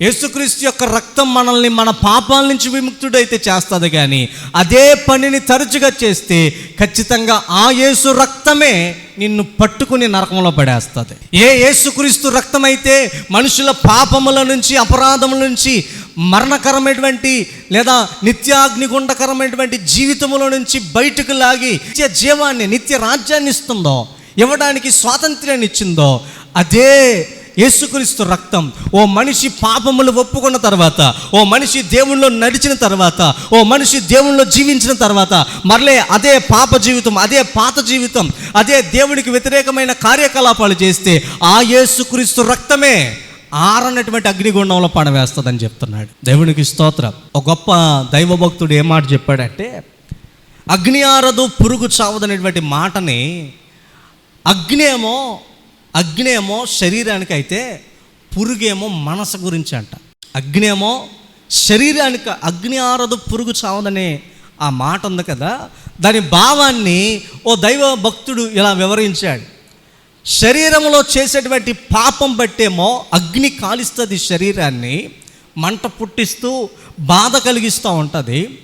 యేసుక్రీస్తు యొక్క రక్తం మనల్ని మన పాపాల నుంచి విముక్తుడైతే చేస్తుంది కానీ అదే పనిని తరచుగా చేస్తే ఖచ్చితంగా ఆ యేసు రక్తమే నిన్ను పట్టుకుని నరకంలో పడేస్తుంది. ఏ యేసుక్రీస్తు రక్తం అయితే మనుషుల పాపముల నుంచి అపరాధముల నుంచి మరణకరమైనటువంటి లేదా నిత్యాగ్నిగుండకరమైనటువంటి జీవితముల నుంచి బయటకు లాగి నిత్య జీవాన్ని నిత్య రాజ్యాన్ని ఇస్తుందో ఇవ్వడానికి స్వాతంత్ర్యాన్ని ఇచ్చిందో అదే యేసుక్రీస్తు రక్తం ఓ మనిషి పాపములు ఒప్పుకున్న తర్వాత ఓ మనిషి దేవుణ్ణిలో నడిచిన తర్వాత ఓ మనిషి దేవుణ్ణిలో జీవించిన తర్వాత మరలే అదే పాప జీవితం అదే పాత జీవితం అదే దేవునికి వ్యతిరేకమైన కార్యకలాపాలు చేస్తే ఆ యేసుక్రీస్తు రక్తమే ఆరనటువంటి అగ్నిగుండంలో పడవేస్తుందని చెప్తున్నాడు. దేవునికి స్తోత్రం. ఒక గొప్ప దైవభక్తుడు ఏ మాట చెప్పాడంటే అగ్ని ఆరదు పురుగు చావదనేటువంటి మాటని అగ్ని ఏమో అగ్ని ఏమో శరీరానికి అయితే పురుగేమో మనసు గురించి అంట అగ్ని ఏమో శరీరానికి అగ్ని ఆరదు పురుగు చావదనే ఆ మాట ఉంది కదా దాని భావాన్ని ఓ దైవ భక్తుడు ఇలా వివరించాడు. శరీరంలో చేసేటువంటి పాపం బట్టేమో అగ్ని కాలిస్తుంది శరీరాన్ని మంట పుట్టిస్తూ బాధ కలిగిస్తూ ఉంటుంది.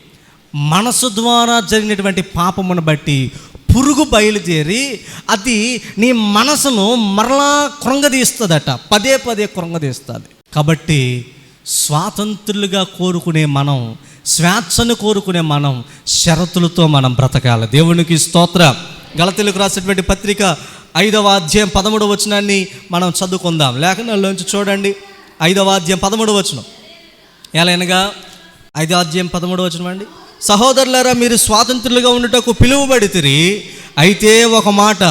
మనసు ద్వారా జరిగినటువంటి పాపమును బట్టి పురుగు బయలుదేరి అది నీ మనసును మరలా కృంగదీస్తుందట. పదే పదే కృంగదీస్తుంది. కాబట్టి స్వాతంత్రులుగా కోరుకునే మనం స్వేచ్ఛను కోరుకునే మనం షరతులతో మనం బ్రతకాలి. దేవునికి స్తోత్ర. గలతీలకు రాసినటువంటి పత్రిక ఐదవ అధ్యాయం పదమూడవ వచనాన్ని మనం చదువుకుందాం. లేఖనాల్లోంచి చూడండి. ఐదవ అధ్యాయం పదమూడవ వచనం. ఎలాగనగా ఐదో అధ్యాయం పదమూడవ వచనం అండి. సహోదరులారా మీరు స్వాతంత్రులుగా ఉండటకు పిలువబడితిరి. అయితే ఒక మాట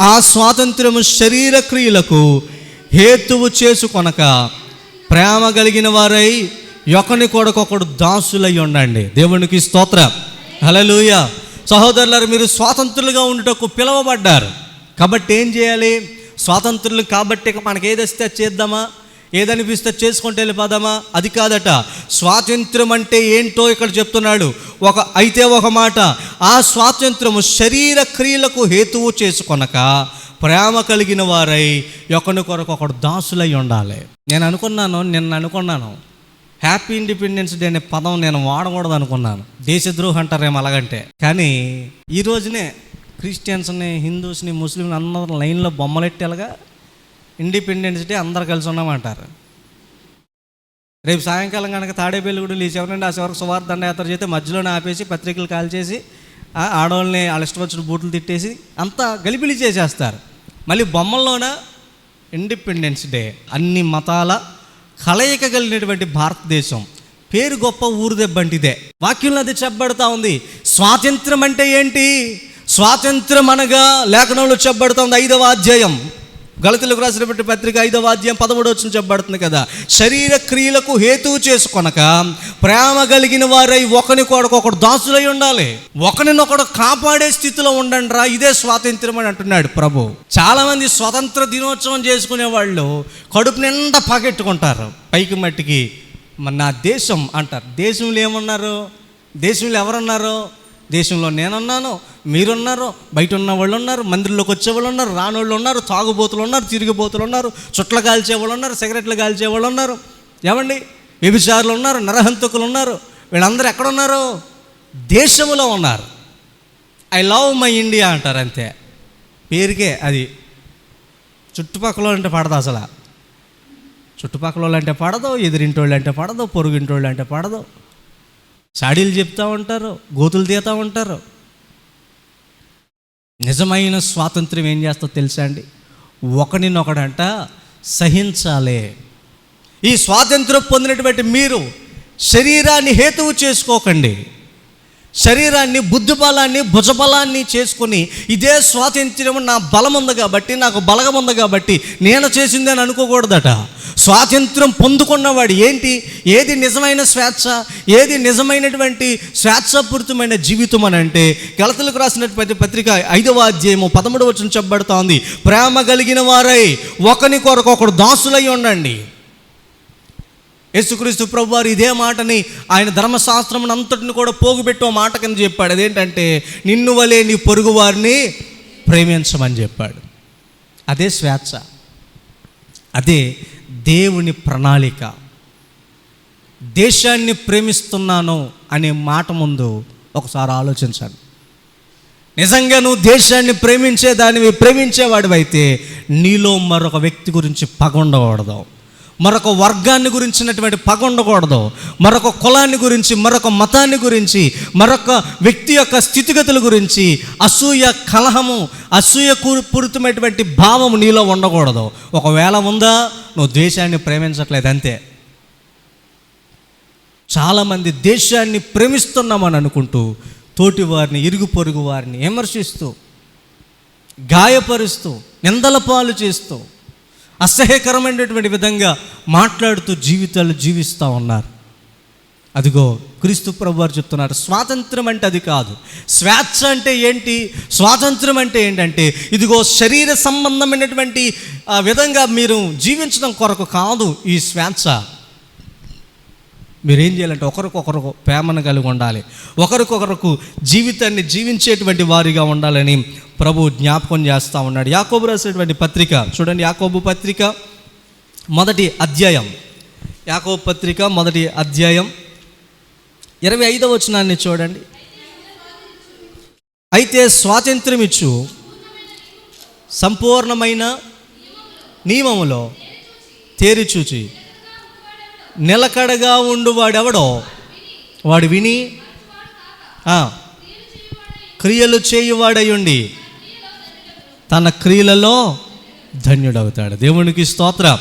ఆ స్వాతంత్ర్యము శరీర క్రియలకు హేతువు చేసుకొనక ప్రేమ కలిగిన వారై ఒకని కొడకొకడు దాసులై ఉండండి. దేవునికి స్తోత్ర. హలలుయ సహోదరులారు మీరు స్వాతంత్రులుగా ఉండటకు పిలువబడ్డారు. కాబట్టి ఏం చేయాలి? స్వాతంత్రులు కాబట్టి ఇక మనకి వస్తే చేద్దామా? ఏదనిపిస్తే చేసుకుంటే వెళ్ళిపోదామా అది కాదట. స్వాతంత్రం అంటే ఏంటో ఇక్కడ చెప్తున్నాడు. ఒక అయితే ఒక మాట. ఆ స్వాతంత్రము శరీర క్రియలకు హేతువు చేసుకొనక ప్రేమ కలిగిన వారై ఒకరి కొరకు ఒకడు దాసులై ఉండాలి. నేను అనుకున్నాను నిన్న అనుకున్నాను. హ్యాపీ ఇండిపెండెన్స్ డే అనే పదం నేను వాడకూడదు అనుకున్నాను. దేశద్రోహం అంటారేమో అలాగంటే. కానీ ఈ రోజునే క్రిస్టియన్స్ని హిందూస్ని ముస్లింని అందరూ లైన్లో బొమ్మలెట్టేలాగా ఇండిపెండెన్స్ డే అందరు కలిసి ఉన్నామంటారు. రేపు సాయంకాలం కనుక తాడేపల్లిగూడలు ఈ చివరండి ఆ చివరికి సువార్త దండయాత్ర చేస్తే మధ్యలోనే ఆపేసి పత్రికలు కాల్చేసి చేసి ఆడవాళ్ళని వాళ్ళ ఇష్టం వచ్చిన బూట్లు తిట్టేసి అంతా గలిపిలి చేసేస్తారు. మళ్ళీ బొమ్మల్లోన ఇండిపెండెన్స్ డే అన్ని మతాల కలయిక కలిగినటువంటి భారతదేశం. పేరు గొప్ప ఊరు దెబ్బంటిదే వాక్యంలో అది చెప్పబడతా ఉంది. స్వాతంత్రం అంటే ఏంటి? స్వాతంత్రం అనగా లేఖనంలో చెప్పబడుతుంది ఐదవ అధ్యాయం. గలతీలకు రాసినటువంటి పత్రిక ఐదవ అధ్యాయం పదమూడు వచ్చిన చెప్పబడుతుంది కదా. శరీర క్రియలకు హేతువు చేసుకొనక ప్రేమ కలిగిన వారై ఒకని కొరకు ఒకడు దాసులై ఉండాలి. ఒకరినొకడు కాపాడే స్థితిలో ఉండండి రా ఇదే స్వాతంత్రం అని అంటున్నాడు ప్రభు. చాలా మంది స్వతంత్ర దినోత్సవం చేసుకునే వాళ్ళు కడుపు నిండా పగెట్టుకుంటారు. పైకి మట్టికి మన నా దేశం అంటారు. దేశంలో ఏమన్నారు? దేశంలో ఎవరున్నారు? దేశంలో నేనున్నాను మీరున్నారు బయట ఉన్న వాళ్ళు ఉన్నారు మందిరంలోకి వచ్చే వాళ్ళు ఉన్నారు రానోళ్ళు ఉన్నారు తాగుబోతులు ఉన్నారు తిరిగిబోతులు ఉన్నారు చుట్ల కాల్చే వాళ్ళు ఉన్నారు సిగరెట్లు కాల్చే వాళ్ళు ఉన్నారు ఏమండి? వ్యభిచారులు ఉన్నారు నరహంతకులు ఉన్నారు వీళ్ళందరూ ఎక్కడున్నారు? దేశంలో ఉన్నారు. ఐ లవ్ మై ఇండియా అంటారు అంతే. పేరుకే అది. చుట్టుపక్కల అంటే పడదు అసలు. చుట్టుపక్కల వాళ్ళు అంటే పడదు ఎదిరింటోళ్ళు అంటే పడదు పొరుగింటోళ్ళు అంటే పడదు. సాడీలు చెప్తూ ఉంటారు గోతులు తీతూ ఉంటారు. నిజమైన స్వాతంత్రం ఏం చేస్తో తెలుసా అండి? ఒకడినొకడంట సహించాలి. ఈ స్వాతంత్రం పొందినటువంటి మీరు శరీరాన్ని హేతువు చేసుకోకండి. శరీరాన్ని బుద్ధిబలాన్ని భుజబలాన్ని చేసుకుని ఇదే స్వాతంత్ర్యం నా బలం ఉంది కాబట్టి నాకు బలగం ఉంది కాబట్టి నేను చేసిందని అనుకోకూడదట. స్వాతంత్రం పొందుకున్నవాడు ఏంటి? ఏది నిజమైన స్వేచ్ఛ? ఏది నిజమైనటువంటి స్వేచ్ఛాపూరితమైన జీవితం అని అంటే గలతలకు రాసినటువంటి పత్రిక ఐదవ అధ్యాయము పదమూడవ వచ్చిన చెప్పబడుతోంది ప్రేమ కలిగిన వారై ఒకని కొరకు ఒకడు దాసులై ఉండండి. యేసుక్రీస్తు ప్రభు వారు ఇదే మాటని ఆయన ధర్మశాస్త్రం అంతటిని కూడా పోగుపెట్టే మాట కింద చెప్పాడు. అదేంటంటే నిన్ను వలే నీ పొరుగు వారిని ప్రేమించమని చెప్పాడు. అదే స్వేచ్ఛ. అదే దేవుని ప్రణాళిక. దేశాన్ని ప్రేమిస్తున్నాను అనే మాట ముందు ఒకసారి ఆలోచించాను నిజంగా నువ్వు దేశాన్ని ప్రేమించే దానివి ప్రేమించేవాడివైతే నీలో మరొక వ్యక్తి గురించి పగ ఉండకూడదు. మరొక వర్గాన్ని గురించినటువంటి పగ ఉండకూడదు. మరొక కులాన్ని గురించి మరొక మతాన్ని గురించి మరొక వ్యక్తి యొక్క స్థితిగతుల గురించి అసూయ కలహము అసూయ కు- పూరితమైనటువంటి భావము నీలో ఉండకూడదు. ఒకవేళ ఉందా నువ్వు దేశాన్ని ప్రేమించట్లేదు అంతే. చాలామంది దేశాన్ని ప్రేమిస్తున్నామని అనుకుంటూ తోటి వారిని ఇరుగు పొరుగు వారిని విమర్శిస్తూ గాయపరుస్తూ నిందల పాలు చేస్తూ అసహ్యకరమైనటువంటి విధంగా మాట్లాడుతూ జీవితాలు జీవిస్తూ ఉన్నారు. అదిగో క్రీస్తు ప్రభు వారు చెప్తున్నారు స్వాతంత్రం అంటే అది కాదు. స్వేచ్ఛ అంటే ఏంటి? స్వాతంత్రం అంటే ఏంటంటే ఇదిగో శరీర సంబంధమైనటువంటి విధంగా మీరు జీవించడం కొరకు కాదు ఈ స్వేచ్ఛ. మీరేం చేయాలంటే ఒకరికొకరు ప్రేమను కలిగి ఉండాలి. ఒకరికొకరకు జీవితాన్ని జీవించేటువంటి వారిగా ఉండాలని ప్రభు జ్ఞాపకం చేస్తూ ఉన్నాడు. యాకోబు రాసినటువంటి పత్రిక చూడండి యాకోబు పత్రిక మొదటి అధ్యాయం. యాకోబు పత్రిక మొదటి అధ్యాయం. ఇరవై ఐదవ వచనాన్ని చూడండి. అయితే స్వాతంత్రం ఇచ్చు సంపూర్ణమైన నియమములో తేరిచూచి నిలకడగా ఉండు వాడెవడో? వాడు విని క్రియలు చేయువాడయుండి తన క్రియలలో ధన్యుడవుతాడు. దేవునికి స్తోత్రం.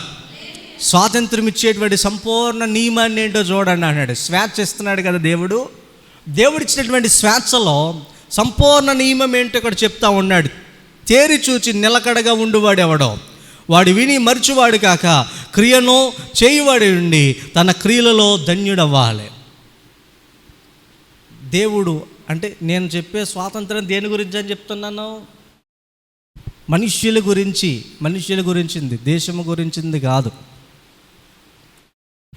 స్వాతంత్రం ఇచ్చేటువంటి సంపూర్ణ నియమాన్ని ఏంటో చూడండి అన్నాడు. స్వేచ్ఛ ఇస్తున్నాడు కదా దేవుడు. దేవుడు ఇచ్చినటువంటి స్వేచ్ఛలో సంపూర్ణ నియమం ఏంటో ఇక్కడ చెప్తా ఉన్నాడు. తేరి చూచి నిలకడగా ఉండువాడు ఎవడో వాడు విని మరిచివాడు కాక క్రియను చేయువాడి ఉండి తన క్రియలలో ధన్యుడవ్వాలి. దేవుడు అంటే నేను చెప్పే స్వాతంత్రం దేని గురించి అని చెప్తున్నాను? మనుష్యుల గురించి మనుష్యుల గురించింది దేశము గురించింది కాదు.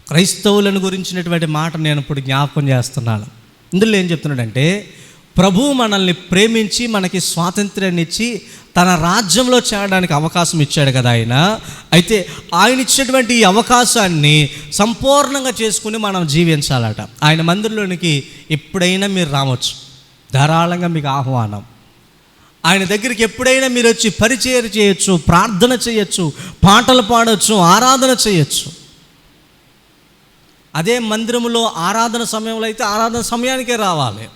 క్రైస్తవులను గురించినటువంటి మాట నేను ఇప్పుడు జ్ఞాపకం చేస్తున్నాను. ఇందులో ఏం చెప్తున్నాడంటే ప్రభు మనల్ని ప్రేమించి మనకి స్వాతంత్ర్యాన్ని ఇచ్చి తన రాజ్యంలో చేరడానికి అవకాశం ఇచ్చాడు కదా ఆయన. అయితే ఆయన ఇచ్చినటువంటి ఈ అవకాశాన్ని సంపూర్ణంగా చేసుకుని మనం జీవించాలట. ఆయన మందిరంలోనికి ఎప్పుడైనా మీరు రావచ్చు. ధారాళంగా మీకు ఆహ్వానం. ఆయన దగ్గరికి ఎప్పుడైనా మీరు వచ్చి పరిచయం చేయొచ్చు ప్రార్థన చేయొచ్చు పాటలు పాడొచ్చు ఆరాధన చేయొచ్చు. అదే మందిరంలో ఆరాధన సమయంలో అయితే ఆరాధన సమయానికే రావాలి.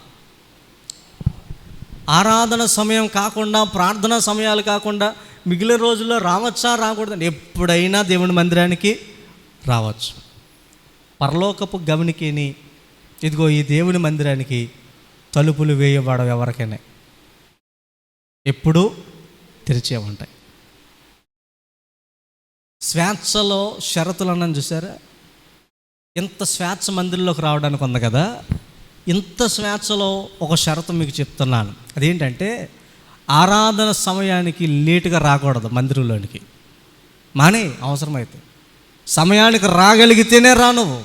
ఆరాధన సమయం కాకుండా ప్రార్థన సమయాలు కాకుండా మిగిలిన రోజుల్లో రావచ్చా రాకూడదు ఎప్పుడైనా దేవుని మందిరానికి రావచ్చు. పరలోకపు గమనికిని ఇదిగో ఈ దేవుని మందిరానికి తలుపులు వేయబడవు ఎవరికైనా. ఎప్పుడూ తెరిచే ఉంటాయి. స్వేచ్ఛలో షరతులు అన్నాను చూసారా? ఇంత స్వేచ్ఛ మందిరంలోకి రావడానికి ఉంది కదా. ఇంత స్వేచ్ఛలో ఒక షరతు మీకు చెప్తున్నాను. అదేంటంటే ఆరాధన సమయానికి లేటుగా రాకూడదు మందిరంలోనికి. మానే అవసరమైతే. సమయానికి రాగలిగితేనే రా నువ్వు.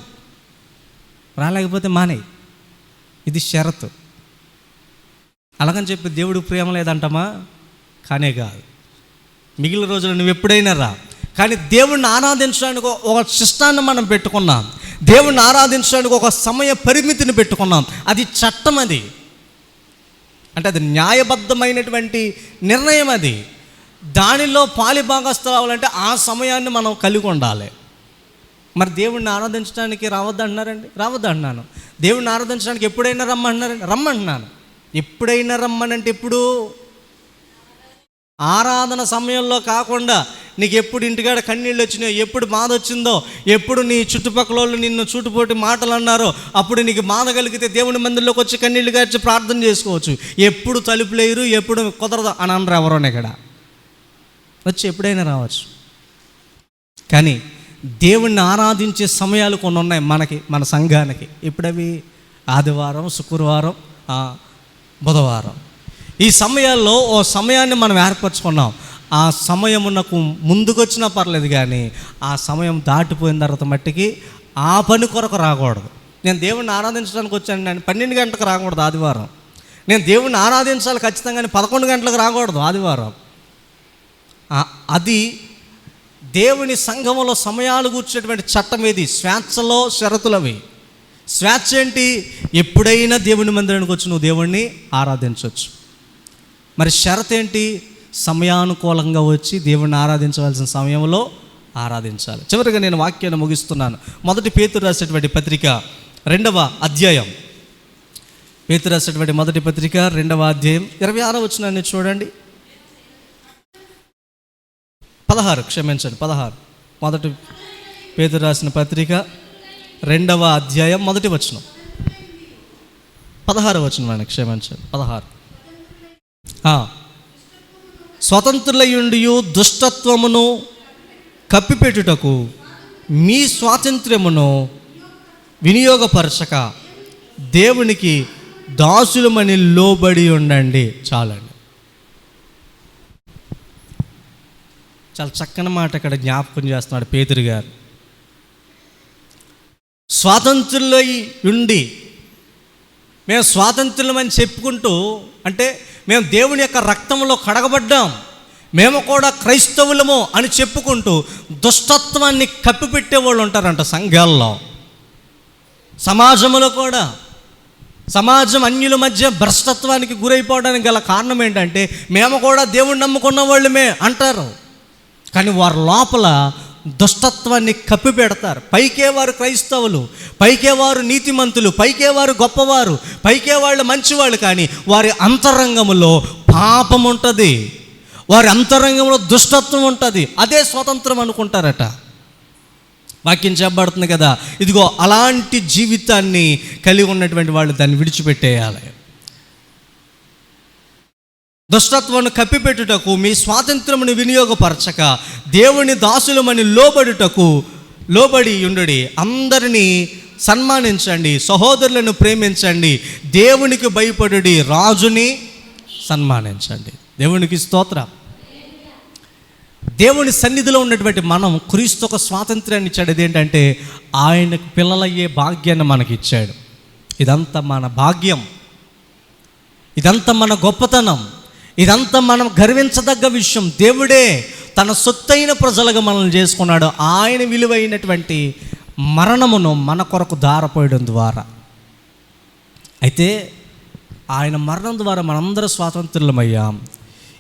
రాలేకపోతే మానే. ఇది షరతు. అలాగని చెప్పి దేవుడు ప్రేమ లేదంటమా? కానే కాదు. మిగిలిన రోజులు నువ్వు ఎప్పుడైనా రా. కానీ దేవుణ్ణి ఆరాధించడానికి ఒక శిష్టాన్ని మనం పెట్టుకున్నాం. దేవుణ్ణి ఆరాధించడానికి ఒక సమయ పరిమితిని పెట్టుకున్నాం. అది చట్టం అది. అంటే అది న్యాయబద్ధమైనటువంటి నిర్ణయం అది. దానిలో పాలిభాగస్థలు అవ్వాలంటే ఆ సమయాన్ని మనం కలిగి ఉండాలి. మరి దేవుణ్ణి ఆరాధించడానికి రావద్దు అంటున్నారండి రావద్దు అంటున్నాను దేవుణ్ణి ఆరాధించడానికి ఎప్పుడైనా రమ్మంటున్నారండి? రమ్మంటున్నాను. ఎప్పుడైనా రమ్మనంటే ఎప్పుడు? ఆరాధన సమయంలో కాకుండా నీకు ఎప్పుడు ఇంటికాడ కన్నీళ్ళు వచ్చినాయో ఎప్పుడు బాధ వచ్చిందో ఎప్పుడు నీ చుట్టుపక్కల వాళ్ళు నిన్ను చుట్టుపోటి మాటలు అన్నారో అప్పుడు నీకు బాధ కలిగితే దేవుని మందిలోకి వచ్చి కన్నీళ్ళు గార్చి ప్రార్థన చేసుకోవచ్చు. ఎప్పుడు తలుపులేరు ఎప్పుడు కుదరదు అని అనరు ఎవరోనే ఇక్కడ వచ్చి ఎప్పుడైనా రావచ్చు. కానీ దేవుణ్ణి ఆరాధించే సమయాలు కొన్ని ఉన్నాయి మనకి మన సంఘానికి. ఇప్పుడవి ఆదివారం శుక్రవారం బుధవారం. ఈ సమయాల్లో ఓ సమయాన్ని మనం ఏర్పరచుకున్నాం. ఆ సమయమునకు ముందుకొచ్చినా పర్లేదు కానీ ఆ సమయం దాటిపోయిన తర్వాత మట్టికి ఆ పని కొరకు రాకూడదు. నేను దేవుణ్ణి ఆరాధించడానికి వచ్చాను. నేను పన్నెండు గంటలకు రాకూడదు ఆదివారం. నేను దేవుణ్ణి ఆరాధించాలి ఖచ్చితంగా పదకొండు గంటలకు రాకూడదు ఆదివారం. అది దేవుని సంఘములో సమయాలు కూర్చేటువంటి చట్టం ఏది? స్వేచ్ఛలో షరతులవి. స్వేచ్ఛ ఏంటి? ఎప్పుడైనా దేవుని మందిరానికి వచ్చి నువ్వు దేవుణ్ణి ఆరాధించవచ్చు మరి షరత్ ఏంటి సమయానుకూలంగా వచ్చి దేవుణ్ణి ఆరాధించవలసిన సమయంలో ఆరాధించాలి. చివరిగా నేను వాక్యాన్ని ముగిస్తున్నాను. మొదటి పేతురు రాసేటువంటి పత్రిక రెండవ అధ్యాయం. పేతురు రాసేటువంటి మొదటి పత్రిక రెండవ అధ్యాయం ఇరవై ఆరో వచ్చినాన్ని చూడండి. పదహారు క్షమించండి పదహారు. మొదటి పేతురు రాసిన పత్రిక రెండవ అధ్యాయం మొదటి వచనం. పదహారు వచనం అండి క్షమించండి పదహారు. స్వతంత్రులయుండి దుష్టత్వమును కప్పిపెట్టుటకు మీ స్వాతంత్ర్యమును వినియోగపరచక దేవునికి దాసులమని లోబడి ఉండండి. చాలండి. చాలా చక్కని మాట ఇక్కడ జ్ఞాపకం చేస్తున్నాడు పేతురు గారు. స్వాతంత్రులై ఉండి మేము స్వాతంత్రులమని చెప్పుకుంటూ అంటే మేము దేవుని యొక్క రక్తంలో కడగబడ్డాం. మేము కూడా క్రైస్తవులము అని చెప్పుకుంటూ దుష్టత్వాన్ని కప్పిపెట్టే వాళ్ళు ఉంటారంట సంఘాల్లో. సమాజంలో కూడా. సమాజం అన్యుల మధ్య భ్రష్టత్వానికి గురైపోవడానికి గల కారణం ఏంటంటే మేము కూడా దేవుణ్ణి నమ్ముకున్న వాళ్ళమే అంటారు. కానీ వారి లోపల దుష్టత్వాన్ని కప్పిపెడతారు. పైకే వారు క్రైస్తవులు పైకే వారు నీతిమంతులు పైకే వారు గొప్పవారు పైకే వాళ్ళు మంచివాళ్ళు కానీ వారి అంతరంగంలో పాపం ఉంటుంది. వారి అంతరంగంలో దుష్టత్వం ఉంటుంది. అదే స్వతంత్రం అనుకుంటారట. వాక్యం చెప్పబడుతుంది కదా ఇదిగో అలాంటి జీవితాన్ని కలిగి ఉన్నటువంటి వాళ్ళు దాన్ని విడిచిపెట్టేయాలి. దుష్టత్వాన్ని కప్పిపెట్టుటకు మీ స్వాతంత్రమును వినియోగపరచక దేవుని దాసులమని లోబడుటకు లోబడి ఉండుడి. అందరినీ సన్మానించండి సహోదరులను ప్రేమించండి. దేవునికి భయపడుడి రాజుని సన్మానించండి. దేవునికి స్తోత్రం. దేవుని సన్నిధిలో ఉన్నటువంటి మనం క్రీస్తు ఒక స్వాతంత్రాన్ని ఇచ్చాడు. ఇదేంటంటే ఆయనకు పిల్లలయ్యే భాగ్యాన్ని మనకి ఇచ్చాడు ఇదంతా మన భాగ్యం. ఇదంతా మన గొప్పతనం. ఇదంతా మనం గర్వించదగ్గ విషయం. దేవుడే తన సొత్తైన ప్రజలుగా మనల్ని చేసుకున్నాడు. ఆయన విలువైనటువంటి మరణమును మన కొరకు దారపోయడం ద్వారా. అయితే ఆయన మరణం ద్వారా మనందరూ స్వాతంత్రులమయ్యాం.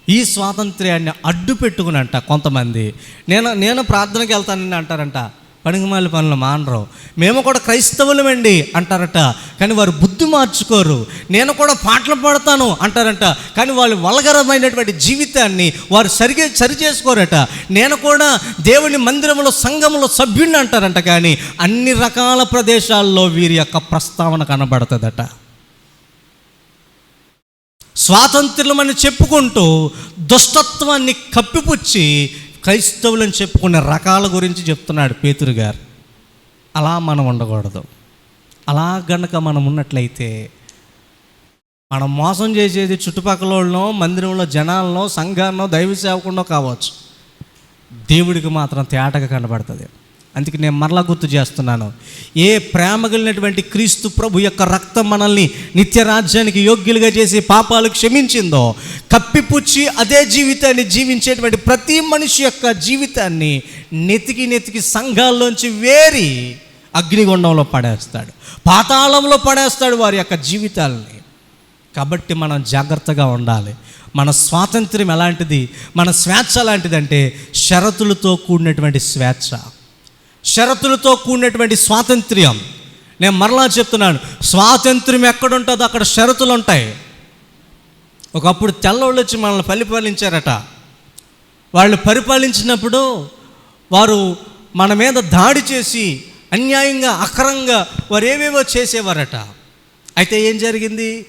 ఈ స్వాతంత్ర్యాన్ని అడ్డు పెట్టుకునంట కొంతమంది. నేను నేను ప్రార్థనకి వెళ్తానని అంటారంట. పనికిమాలి పనులు మానరు. మేము కూడా క్రైస్తవులమండి అంటారట. కానీ వారు బుద్ధి మార్చుకోరు. నేను కూడా పాటలు పాడతాను అంటారంట. కానీ వాళ్ళు వలగరమైనటువంటి జీవితాన్ని వారు సరిగే సరి చేసుకోరట. నేను కూడా దేవుని మందిరంలో సంఘంలో సభ్యుడిని అంటారంట కానీ అన్ని రకాల ప్రదేశాల్లో వీరి యొక్క ప్రస్తావన కనబడుతుందట. స్వాతంత్ర్యమని చెప్పుకుంటూ దుష్టత్వాన్ని కప్పిపుచ్చి క్రైస్తవులని చెప్పుకునే రకాల గురించి చెప్తున్నాడు పేతురు గారు. అలా మనం ఉండకూడదు. అలా గనక మనం ఉన్నట్లయితే మనం మోసం చేసేది చుట్టుపక్కల వాళ్ళనో మందిరంలో జనాలనో సంఘాన్నో దైవ సేవకుండా కావచ్చు. దేవుడికి మాత్రం తేటగా కనబడుతుంది. అందుకే నేను మరలా గుర్తు చేస్తున్నాను. ఏ ప్రేమ కలిగినటువంటి క్రీస్తు ప్రభు యొక్క రక్తం మనల్ని నిత్య రాజ్యానికి యోగ్యులుగా చేసి పాపాలు క్షమించిందో కప్పిపుచ్చి అదే జీవితాన్ని జీవించేటువంటి ప్రతి మనిషి యొక్క జీవితాన్ని నెతికి నెతికి సంఘాల్లోంచి వేరి అగ్నిగుండంలో పడేస్తాడు. పాతాళంలో పడేస్తాడు వారి యొక్క జీవితాలని. కాబట్టి మనం జాగ్రత్తగా ఉండాలి. మన స్వాతంత్ర్యం ఎలాంటిది? మన స్వేచ్ఛ ఎలాంటిదంటే షరతులతో కూడినటువంటి స్వేచ్ఛ. షరతులతో కూడినటువంటి స్వాతంత్ర్యం. నేను మరలా చెప్తున్నాను స్వాతంత్ర్యం ఎక్కడుంటుందో అక్కడ షరతులు ఉంటాయి ఒకప్పుడు తెల్లవాళ్ళు వచ్చి మనల్ని పరిపాలించారట. వాళ్ళు పరిపాలించినప్పుడు వారు మన మీద దాడి చేసి అన్యాయంగా అక్రంగా వారు ఏవేవో చేసేవారట. అయితే ఏం జరిగింది?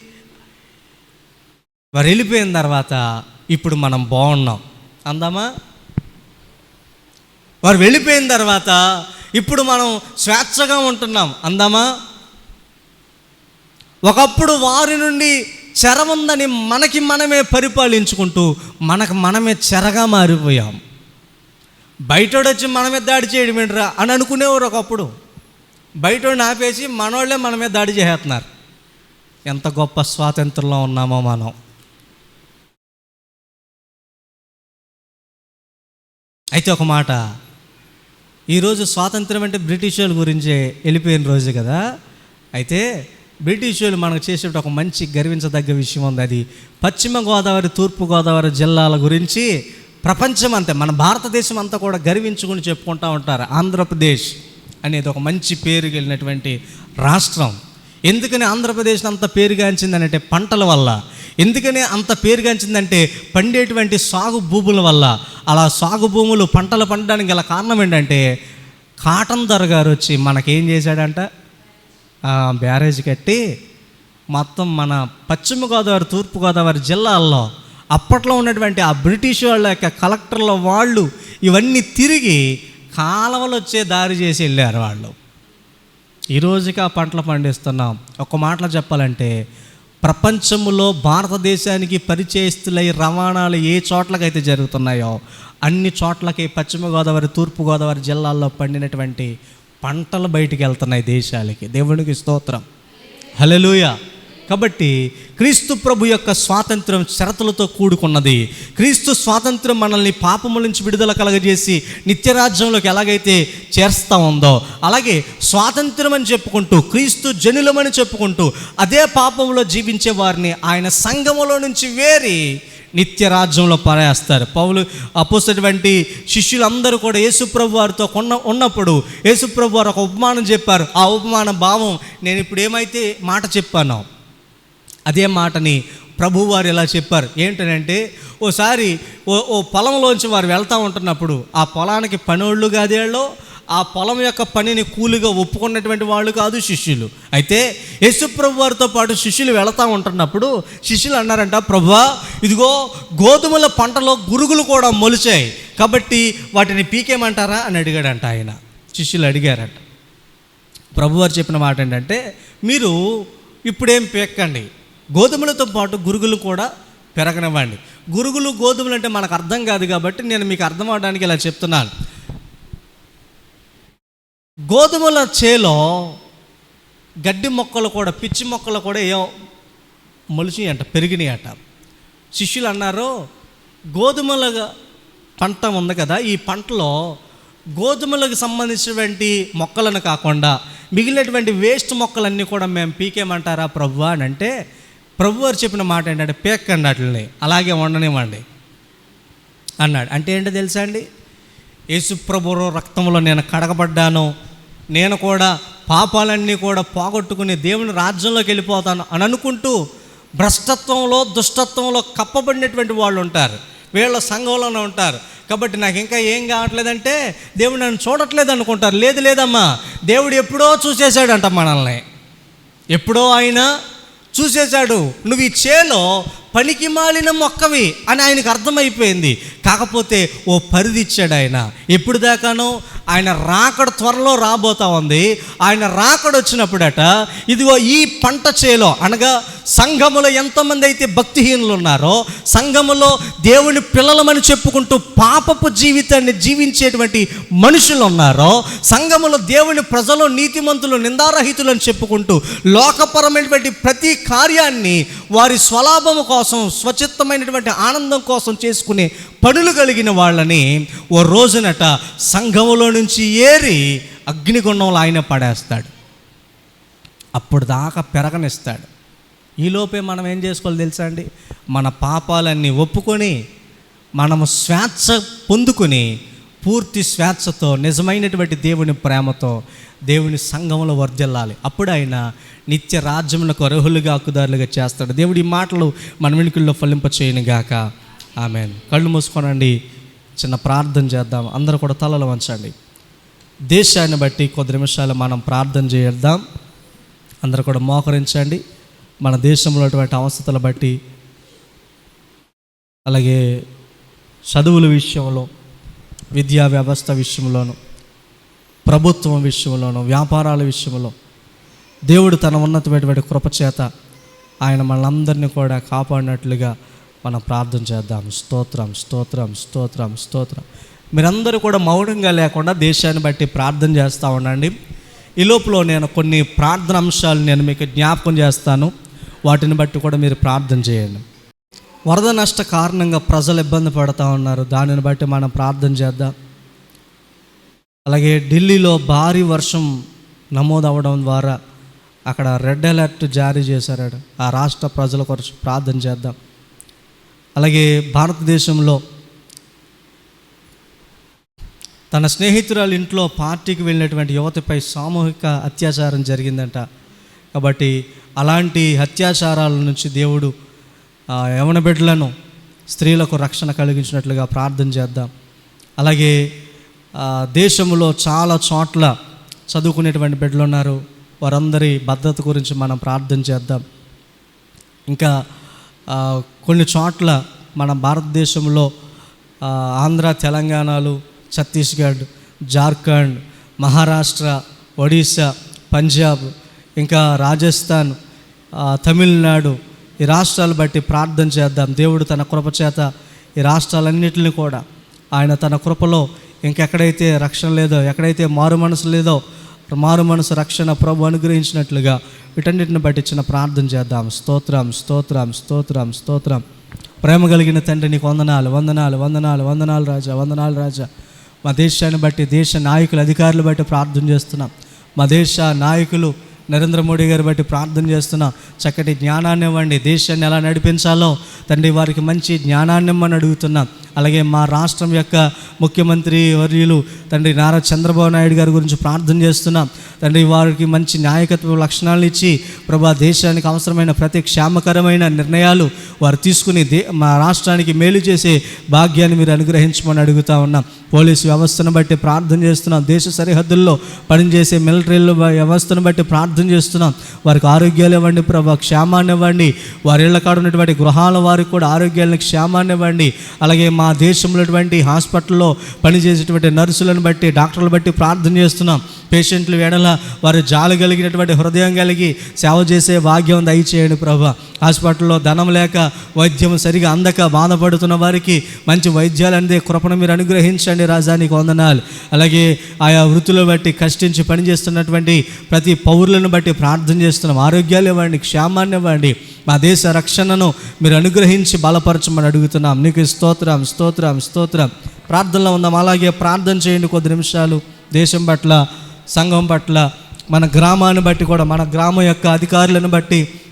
వారు వెళ్ళిపోయిన తర్వాత ఇప్పుడు మనం బాగున్నాం. అందామా? వారు వెళ్ళిపోయిన తర్వాత ఇప్పుడు మనం స్వేచ్ఛగా ఉంటున్నాం. అందామా? ఒకప్పుడు వారి నుండి చెర ఉందని మనకి మనమే పరిపాలించుకుంటూ మనకు మనమే చెరగా మారిపోయాం. బయటోడొచ్చి వచ్చి దాడి చేయడం ఏంట్రా అని అనుకునేవారు ఒకప్పుడు. బయటోడిని ఆపేసి మనోళ్ళే మనమే దాడి చేసేస్తున్నారు ఎంత గొప్ప స్వాతంత్రంలో ఉన్నామో మనం. అయితే ఒక మాట ఈరోజు స్వాతంత్రం అంటే బ్రిటిష్ వాళ్ళ గురించే వెళ్ళిపోయిన రోజు కదా. అయితే బ్రిటిష్ వాళ్ళు మనకు చేసే ఒక మంచి గర్వించదగ్గ విషయం ఉంది. అది పశ్చిమ గోదావరి తూర్పు గోదావరి జిల్లాల గురించి ప్రపంచం అంతే మన భారతదేశం అంతా కూడా గర్వించుకుని చెప్పుకుంటూ ఉంటారు. ఆంధ్రప్రదేశ్ అనేది ఒక మంచి పేరు వెళ్ళినటువంటి రాష్ట్రం. ఎందుకని ఆంధ్రప్రదేశ్ అంత పేరుగాంచిందనంటే పంటల వల్ల. ఎందుకనే అంత పేరుగాంచిందంటే పండేటువంటి సాగు భూముల వల్ల. అలా సాగు భూములు పంటలు పండడానికి గల కారణం ఏంటంటే కాటన్ దొర గారు వచ్చి మనకేం చేశాడంట? బ్యారేజ్ కట్టి మొత్తం మన పశ్చిమ గోదావరి తూర్పు గోదావరి జిల్లాల్లో అప్పట్లో ఉన్నటువంటి ఆ బ్రిటిష్ వాళ్ళ యొక్క కలెక్టర్ల వాళ్ళు ఇవన్నీ తిరిగి కాలవలు వచ్చే దారి చేసి వెళ్ళారు వాళ్ళు. ఈరోజుకి ఆ పంటలు పండిస్తున్నాం. ఒక మాటలో చెప్పాలంటే ప్రపంచంలో భారతదేశానికి పరిచయస్తులై రవాణాలు ఏ చోట్లకైతే జరుగుతున్నాయో అన్ని చోట్లకి పశ్చిమ గోదావరి తూర్పు గోదావరి జిల్లాల్లో పండినటువంటి పంటలు బయటికి వెళ్తున్నాయి దేశాలకి. దేవునికి స్తోత్రం. హల్లెలూయా. కాబట్టి క్రీస్తు ప్రభు యొక్క స్వాతంత్రం షరతులతో కూడుకున్నది. క్రీస్తు స్వాతంత్రం మనల్ని పాపముల నుంచి విడుదల కలగజేసి నిత్యరాజ్యంలోకి ఎలాగైతే చేర్స్తా ఉందో అలాగే స్వాతంత్రం అని చెప్పుకుంటూ క్రీస్తు జనులమని చెప్పుకుంటూ అదే పాపంలో జీవించే వారిని ఆయన సంఘములో నుంచి వేరి నిత్య రాజ్యంలో పరేస్తారు. పౌలు అపోసినటువంటి శిష్యులందరూ కూడా యేసుప్రభు వారితో కొన్న ఉన్నప్పుడు యేసుప్రభు వారు ఒక ఉపమానం చెప్పారు. ఆ ఉపమాన భావం నేను ఇప్పుడు ఏమైతే మాట చెప్పానో అదే మాటని ప్రభువారు ఇలా చెప్పారు. ఏంటనంటే ఓసారి ఓ ఓ పొలంలోంచి వారు వెళ్తూ ఉంటున్నప్పుడు ఆ పొలానికి పనోళ్ళు కాదేళ్ళో ఆ పొలం యొక్క పనిని కూలిగా ఒప్పుకున్నటువంటి వాళ్ళు కాదు శిష్యులు. అయితే యేసుప్రభు వారితో పాటు శిష్యులు వెళతా ఉంటున్నప్పుడు శిష్యులు అన్నారంట ప్రభా ఇదిగో గోధుమల పంటలో గురుగులు కూడా మొలిచాయి. కాబట్టి వాటిని పీకేమంటారా అని అడిగాడంట ఆయన. శిష్యులు అడిగారంట. ప్రభువారు చెప్పిన మాట ఏంటంటే మీరు ఇప్పుడేం పీక్కండి గోధుమలతో పాటు గురుగులు కూడా పెరగనివ్వండి. గురుగులు గోధుమలు అంటే మనకు అర్థం కాదు కాబట్టి నేను మీకు అర్థం అవడానికి ఇలా చెప్తున్నాను. గోధుమల చేలో గడ్డి మొక్కలు కూడా పిచ్చి మొక్కలు కూడా ఏం మొలిచి అంట పెరిగినాయి అంట. శిష్యులు అన్నారు గోధుమల పంట ఉంది కదా ఈ పంటలో గోధుమలకు సంబంధించినటువంటి మొక్కలను కాకుండా మిగిలినటువంటి వేస్ట్ మొక్కలన్నీ కూడా మేము పీకేమంటారా ప్రభు? అని అంటే ప్రభు వారు చెప్పిన మాట ఏంటంటే పేక్కండి వాటిని అలాగే ఉండనివ్వండి అన్నాడు. అంటే ఏంటో తెలుసా అండి? యేసుప్రభు రక్తంలో నేను కడగబడ్డాను. నేను కూడా పాపాలన్నీ కూడా పోగొట్టుకుని దేవుని రాజ్యంలోకి వెళ్ళిపోతాను అని అనుకుంటూ భ్రష్టత్వంలో దుష్టత్వంలో కప్పబడినటువంటి వాళ్ళు ఉంటారు. వీళ్ళ సంఘంలోనే ఉంటారు. కాబట్టి నాకు ఇంకా ఏం కావట్లేదంటే దేవుడు నన్ను చూడట్లేదు అనుకుంటారు. లేదు లేదమ్మా. దేవుడు ఎప్పుడో చూసేశాడంట మనల్ని. ఎప్పుడో ఆయన చూసేశాడు. నువ్వు ఈ చేలో పనికి మాలిన మొక్కవి అని ఆయనకు అర్థమైపోయింది. కాకపోతే ఓ పరిధి ఇచ్చాడు ఆయన. ఎప్పుడు దాకానో ఆయన రాకడ త్వరలో రాబోతా ఉంది. ఆయన రాకడ వచ్చినప్పుడట ఇదిగో ఈ పంట చేలో అనగా సంఘములో ఎంతమంది అయితే భక్తిహీనులు ఉన్నారో సంఘములో దేవుని పిల్లలమని చెప్పుకుంటూ పాపపు జీవితాన్ని జీవించేటువంటి మనుషులు ఉన్నారో సంఘములో దేవుని ప్రజలు నీతిమంతులు నిందారహితులు అని చెప్పుకుంటూ లోకపరమైనటువంటి ప్రతి కార్యాన్ని వారి స్వలాభము కోసం కోసం స్వచిత్తమైనటువంటి ఆనందం కోసం చేసుకునే పనులు కలిగిన వాళ్ళని ఓ రోజునట సంఘములో నుంచి ఏరి అగ్నిగుండంలో ఆయన పడేస్తాడు. అప్పుడు దాకా పెరగనిస్తాడు. ఈలోపే మనం ఏం చేసుకోవాలి తెలుసా అండి? మన పాపాలన్నీ ఒప్పుకొని మనము స్వేచ్ఛ పొందుకొని పూర్తి స్వేచ్ఛతో నిజమైనటువంటి దేవుని ప్రేమతో దేవుని సంఘంలో వర్ధిల్లాలి. అప్పుడు ఆయన నిత్య రాజ్యములకు అర్హులుగా హక్కుదారులుగా చేస్తాడు. దేవుడి మాటలు మన వెనుకల్లో ఫలింప గాక. ఆమె కళ్ళు మూసుకోనండి. చిన్న ప్రార్థన చేద్దాం. అందరూ కూడా తలలు వంచండి. దేశాన్ని బట్టి కొద్ది నిమిషాలు మనం ప్రార్థన చేద్దాం. అందరూ కూడా మోకరించండి. మన దేశంలో ఉన్నటువంటి అవస్థల బట్టి అలాగే చదువుల విషయంలో విద్యా వ్యవస్థ విషయంలోను ప్రభుత్వం విషయంలోను వ్యాపారాల విషయంలో దేవుడు తన ఉన్నతమైనటువంటి కృపచేత ఆయన మనందరినీ కూడా కాపాడినట్లుగా మనం ప్రార్థన చేద్దాం. స్తోత్రం స్తోత్రం స్తోత్రం స్తోత్రం. మీరందరూ కూడా మౌనంగా లేకుండా దేశాన్ని బట్టి ప్రార్థన చేస్తూ ఉండండి. ఈ లోపల నేను కొన్ని ప్రార్థన అంశాలు నేను మీకు జ్ఞాపకం చేస్తాను. వాటిని బట్టి కూడా మీరు ప్రార్థన చేయండి. వరద నష్ట కారణంగా ప్రజలు ఇబ్బంది పడుతూ ఉన్నారు. దానిని బట్టి మనం ప్రార్థన చేద్దాం. అలాగే ఢిల్లీలో భారీ వర్షం నమోదవడం ద్వారా అక్కడ రెడ్ అలర్ట్ జారీ చేశారట. ఆ రాష్ట్ర ప్రజల కొరకు ప్రార్థన చేద్దాం. అలాగే భారతదేశంలో తన స్నేహితురాలు ఇంట్లో పార్టీకి వెళ్ళినటువంటి యువతపై సామూహిక అత్యాచారం జరిగిందంట. కాబట్టి అలాంటి అత్యాచారాల నుంచి దేవుడు యవన బిడ్డలను స్త్రీలకు రక్షణ కలిగించినట్లుగా ప్రార్థన చేద్దాం. అలాగే దేశంలో చాలా చోట్ల చదువుకునేటువంటి బిడ్డలు ఉన్నారు. వారందరి భద్రత గురించి మనం ప్రార్థన చేద్దాం. ఇంకా కొన్ని చోట్ల మన భారతదేశంలో ఆంధ్ర తెలంగాణలు ఛత్తీస్గఢ్ జార్ఖండ్ మహారాష్ట్ర ఒడిశా పంజాబ్ ఇంకా రాజస్థాన్ తమిళనాడు ఈ రాష్ట్రాలు బట్టి ప్రార్థన చేద్దాం. దేవుడు తన కృప చేత ఈ రాష్ట్రాలన్నింటిని కూడా ఆయన తన కృపలో ఇంకెక్కడైతే రక్షణ లేదో ఎక్కడైతే మారు మనసు లేదో మారు మనసు రక్షణ ప్రభు అనుగ్రహించినట్లుగా వీటన్నిటిని బట్టి చిన్న ప్రార్థన చేద్దాం. స్తోత్రం స్తోత్రం స్తోత్రం స్తోత్రం. ప్రేమ కలిగిన తండ్రి నీకు వందనాలు వందనాలు వందనాలు వందనాలు రాజా వందనాలు రాజా. మా దేశాన్ని బట్టి దేశ నాయకులు అధికారులు బట్టి ప్రార్థన చేస్తున్నాం. మా దేశ నాయకులు నరేంద్ర మోడీ గారు బట్టి ప్రార్థన చేస్తున్నా చక్కటి జ్ఞానాన్ని ఇవ్వండి. దేశాన్ని ఎలా నడిపించాలో తండ్రి వారికి మంచి జ్ఞానాన్ని ఇమ్మని అడుగుతున్నాం. అలాగే మా రాష్ట్రం యొక్క ముఖ్యమంత్రి వర్యులు తండ్రి నారా చంద్రబాబు నాయుడు గారి గురించి ప్రార్థన చేస్తున్నాం. తండ్రి వారికి మంచి నాయకత్వ లక్షణాలు ఇచ్చి ప్రభా దేశానికి అవసరమైన ప్రతి క్షేమకరమైన నిర్ణయాలు వారు తీసుకుని దే మా రాష్ట్రానికి మేలు చేసే భాగ్యాన్ని మీరు అనుగ్రహించమని అడుగుతా ఉన్నాం. పోలీసు వ్యవస్థను బట్టి ప్రార్థన చేస్తున్నాం. దేశ సరిహద్దుల్లో పనిచేసే మిలిటరీల వ్యవస్థను బట్టి ప్రార్థన చేస్తున్నాం. వారికి ఆరోగ్యాలు ఇవ్వండి ప్రభా క్షేమాన్ని ఇవ్వండి. వారి ఇళ్ళ కాడ ఉన్నటువంటి గృహాల వారికి కూడా ఆరోగ్యాలను క్షేమాన్ని ఇవ్వండి. అలాగే మా దేశంలో ఉన్నటువంటి హాస్పిటల్లో పనిచేసేటువంటి నర్సులను బట్టి డాక్టర్లు బట్టి ప్రార్థన చేస్తున్నాం. పేషెంట్లు వేడల వారు జాలు కలిగినటువంటి హృదయం కలిగి సేవ చేసే భాగ్యం దయచేయండి ప్రభా. హాస్పిటల్లో ధనం లేక వైద్యం సరిగా అందక బాధపడుతున్న వారికి మంచి వైద్యాలు అందే కృపను మీరు అనుగ్రహించండి రాజానికి వందనాలు. అలాగే ఆయా వృత్తులు బట్టి కష్టించి పనిచేస్తున్నటువంటి ప్రతి పౌరులను బట్టి ప్రార్థన చేస్తున్నాం. ఆరోగ్యాలు ఇవ్వండి క్షేమాన్ని ఇవ్వండి. మా దేశ రక్షణను మీరు అనుగ్రహించి బలపరచమని అడుగుతున్నాం. నీకు స్తోత్రం స్తోత్రం స్తోత్రం. ప్రార్థనలో ఉందాం. అలాగే ప్రార్థన చేయండి కొద్ది నిమిషాలు. దేశం పట్ల సంఘం పట్ల మన గ్రామాన్ని బట్టి కూడా మన గ్రామం యొక్క అధికారులను బట్టి